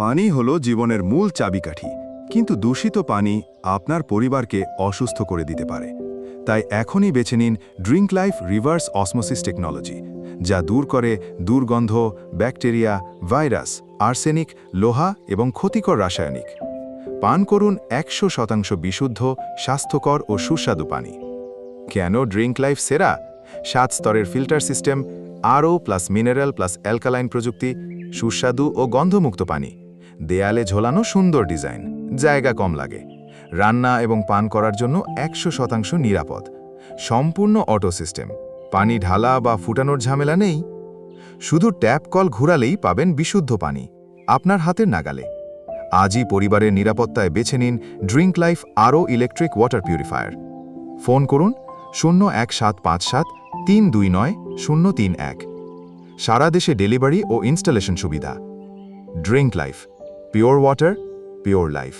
পানি হলো জীবনের মূল চাবিকাঠি, কিন্তু দূষিত পানি আপনার পরিবারকে অসুস্থ করে দিতে পারে। তাই এখনই বেছে নিন drink life reverse osmosis technology যা দূর করে দুর্গন্ধ, ব্যাকটেরিয়া, ভাইরাস, আর্সেনিক, লোহা এবং ক্ষতিকর রাসায়নিক। পান করুন একশো শতাংশ বিশুদ্ধ, স্বাস্থ্যকর ও সুস্বাদু পানি। কেন ড্রিঙ্ক লাইফ সেরা? সাত স্তরের ফিল্টার সিস্টেম, আরও প্লাস মিনারেল প্লাস অ্যালকালাইন প্রযুক্তি, সুস্বাদু ও গন্ধমুক্ত পানি। দেয়ালে ঝোলানো সুন্দর ডিজাইন, জায়গা কম লাগে। রান্না এবং পান করার জন্য একশো শতাংশ নিরাপদ। সম্পূর্ণ অটো সিস্টেম, পানি ঢালা বা ফুটানোর ঝামেলা নেই। শুধু ট্যাপ কল ঘুরালেই পাবেন বিশুদ্ধ পানি, আপনার হাতের নাগালে। আজই পরিবারের নিরাপত্তায় বেছে নিন ড্রিঙ্ক লাইফ আরও ইলেকট্রিক ওয়াটার পিউরিফায়ার। ফোন করুন শূন্য এক সাত পাঁচ সাত তিন দুই নয় শূন্য তিন এক। সারা দেশে ডেলিভারি ও ইনস্টলেশন সুবিধা। Drink life. Pure water pure life